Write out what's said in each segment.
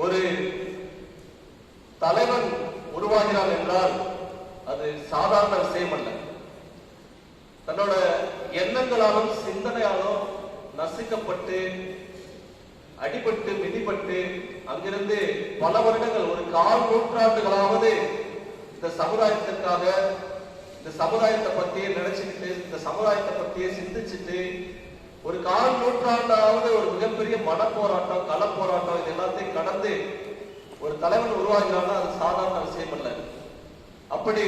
ஒரு தலைவன் உருவாகிறான் என்றால் அது சாதாரண விஷயம் அல்ல. தன்னோட எண்ணங்களாலும் சிந்தனையாலும் நசுக்கப்பட்டு அடிபட்டு மிதிப்பட்டு அங்கிருந்து பல வருடங்கள் ஒரு கால் நூற்றாண்டுகளாவது இந்த சமுதாயத்திற்காக இந்த சமுதாயத்தை பத்தியே நினைச்சுக்கிட்டு இந்த சமுதாயத்தை பத்தியே சிந்திச்சுட்டு ஒரு கால் நூற்றாண்டாவது ஒரு மிகப்பெரிய மன போராட்டம் கள போராட்டம் இது எல்லாத்தையும் கடந்து ஒரு தலைவன் உருவாகிறான்னா அது சாதாரண விஷயம் அல்ல. அப்படி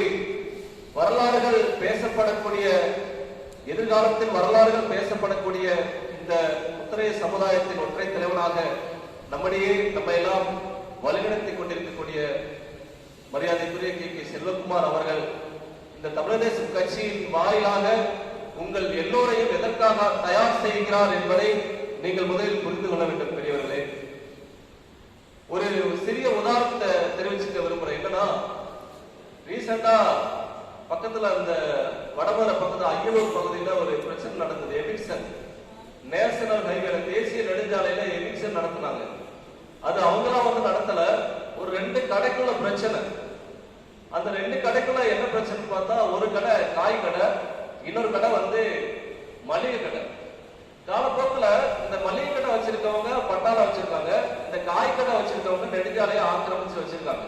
வரலாறுகள் பேசப்படக்கூடிய எதிர்காலத்தில் வரலாறுகள் பேசப்படக்கூடிய இந்த முத்திரைய சமுதாயத்தின் ஒற்றை தலைவனாக நம்மிடையே நம்ம எல்லாம் வழிநடத்திக் கொண்டிருக்கக்கூடிய மரியாதைக்குரிய கே கே செல்வகுமார் அவர்கள் இந்த தமிழதேசம் கட்சியின் வாயிலாக உங்கள் எல்லோரையும் எதற்காக தயார் செய்கிறார் என்பதை நீங்கள் முதலில் புரிந்து கொள்ள வேண்டும் பெரியவர்களே. ஒரு சிறிய உதாரணத்தை தெரிவிச்சுக்க விரும்புறேன். என்னன்னா ரீசெண்டா பக்கத்துல அந்த வடமர பக்கத்துல ஐயலூர் பகுதியில ஒரு பிரச்சனை நடந்தது எவிக்சன். நேஷனல் ஹைவேல தேசிய நெடுஞ்சாலையில எவிக்சன் நடத்தினாங்க. அது அவங்களாம் வந்து நடத்தல. ஒரு ரெண்டு கடைக்குள்ள பிரச்சனை. அந்த ரெண்டு கடைக்குள்ள என்ன பிரச்சனை பார்த்தா ஒரு கடை காய் கடை இன்னொரு கடை வந்து மளிகை கடை. காலப்போக்கில் இந்த மளிகை கடை வச்சிருக்கவங்க பட்டாள வச்சிருக்காங்க இந்த காய் கடை வச்சிருக்கவங்க நெடுஞ்சாலையை ஆக்கிரமிச்சு வச்சிருக்காங்க.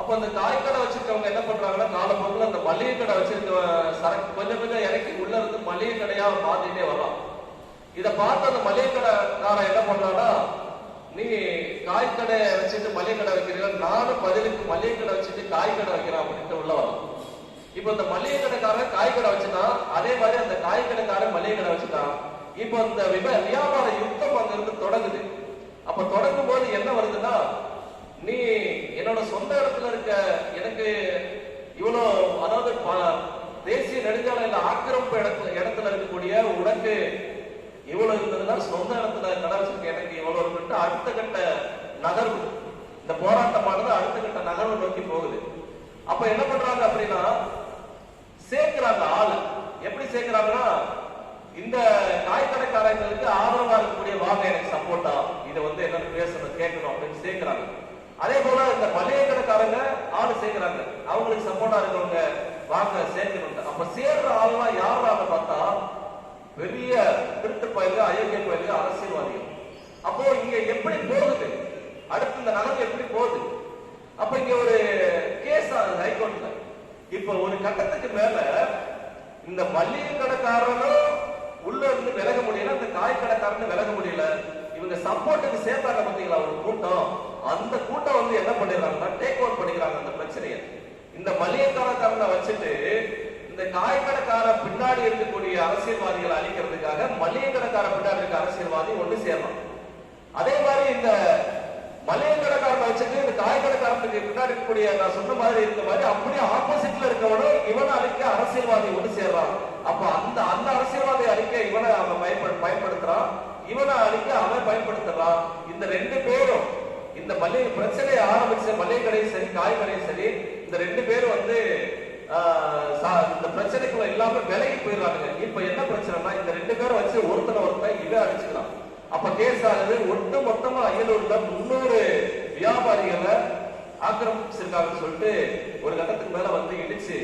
அப்ப அந்த காய் கடை வச்சிருக்கவங்க என்ன பண்றாங்கன்னா காலப்போக்கில் அந்த மளிகை கடை வச்சிருக்க சரக்கு கொஞ்சம் கொஞ்சம் இறக்கி உள்ள இருந்து மளிகை கடையா மாத்திட்டே வரலாம். இதை பார்த்து அந்த மளிகை கடைக்காரன் என்ன பண்றான்னா நீ காய் கடை வச்சுட்டு மளிகை கடை வைக்கிறீங்க நானும் பதிலுக்கு மளிகை கடை வச்சுட்டு காய் கடை வைக்கிறேன் இப்போ இந்த மளிகை கடைக்காரன் காய் கடை வச்சுட்டான். அதே மாதிரி அந்த காய் கடைக்காரன் மளிகை கடை வச்சுட்டான். இப்போ இந்த விப வியாபார யுத்தம் அங்க இருந்து தொடங்குது. அப்ப தொடங்கும் போது என்ன வருதுன்னா நீ என்னோட சொந்த இடத்துல இருக்க எனக்கு இவ்வளவு அதாவது தேசிய நெடுஞ்சாலையில ஆக்கிரமிப்பு இடத்துல இடத்துல இருக்கக்கூடிய உனக்கு இவ்வளவு இருந்ததுன்னா சொந்த இடத்துல கடை வச்சிருக்க எனக்கு இவ்வளவு இருக்குன்ட்டு அடுத்த கட்ட நகர்வு. இந்த போராட்டமானது அடுத்த கட்ட நகர்வு நோக்கி போகுது. அப்ப என்ன பண்றாங்க அப்படின்னா சேர்க்கிறாங்க ஆளு. எப்படி சேர்க்கிறாங்கன்னா இந்த காய்கடைக்காரங்களுக்கு ஆதரவா இருக்கக்கூடிய வாங்க எனக்கு சப்போர்ட்டா இதை வந்து என்னன்னு பேசணும் கேட்கணும் அப்படின்னு சேர்க்கிறாங்க. அதே போல இந்த பழைய கடைக்காரங்க ஆள் சேர்க்கிறாங்க. அவங்களுக்கு சப்போர்ட்டா இருக்கிறவங்க வாங்க சேர்க்கணும் அப்ப சேர்ற ஆள்லாம் யாராக பார்த்தா பெரிய திருட்டு கோயில் அயோக்கிய பயிர்கள் அரசியல்வாதிகள். அப்போ இங்க எப்படி போகுது? அடுத்து இந்த நலம் எப்படி போகுது? அப்ப இங்க ஒரு இப்ப ஒரு கட்டத்துக்கு மேல இந்த மல்லிகை கடைக்காரனும் உள்ள இருந்து விலக முடியல அந்த காய் கடைக்காரனும் விலக முடியல. இவங்க சப்போர்ட்டுக்கு சேர்த்தாங்க பாத்தீங்களா ஒரு கூட்டம். அந்த கூட்டம் வந்து என்ன பண்ணிடுறாங்கன்னா டேக் ஓவர் பண்ணிக்கிறாங்க அந்த பிரச்சனையை. இந்த மளிகை கடைக்காரனை வச்சுட்டு இந்த காய் கடைக்கார பின்னாடி இருக்கக்கூடிய அரசியல்வாதிகளை அழிக்கிறதுக்காக மளிகை கடைக்கார பின்னாடி இருக்க அரசியல்வாதி ஒன்று சேரலாம் அதே மாதிரி இந்த மளிகை கடைக்காரனை வச்சுட்டு இந்த காய் கடைக்காரனுக்கு பின்னாடி இருக்கக்கூடிய நான் சொன்ன மாதிரி இருந்த மாதிரி அப்படியே ஆப்போசிட்ல இருக்கவனும் இவனை அழிக்க அரசியல்வாதி ஒன்று சேர்றான். அப்ப அந்த அந்த அரசியல்வாதி அழிக்க இவனை அவன் பயன்படு பயன்படுத்துறான். இவனை அழிக்க அவன் பயன்படுத்துறான். இந்த ரெண்டு பேரும் இந்த மளிகை பிரச்சனையை ஆரம்பிச்ச மளிகை கடையும் சரி காய் கடையும் சரி இந்த ரெண்டு பேரும் வந்து சா- இந்த பிரச்சனைக்குள்ள இல்லாம விலகி போயிடுறாங்க இப்ப என்ன பிரச்சனைனா இந்த ரெண்டு பேரும் வச்சு ஒருத்தனை ஒருத்தன் இவன் அடிச்சுக்கலாம் அப்ப கேஸ் ஆனது ஒட்டு மொத்தமா அயலூர்ல முன்னூறு வியாபாரிகளை ஆக்கிரமிச்சிருக்காங்கன்னு சொல்லிட்டு ஒரு கட்டத்துக்கு மேல வந்து இடிச்சு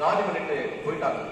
காலி பண்ணிட்டு போயிட்டாங்க.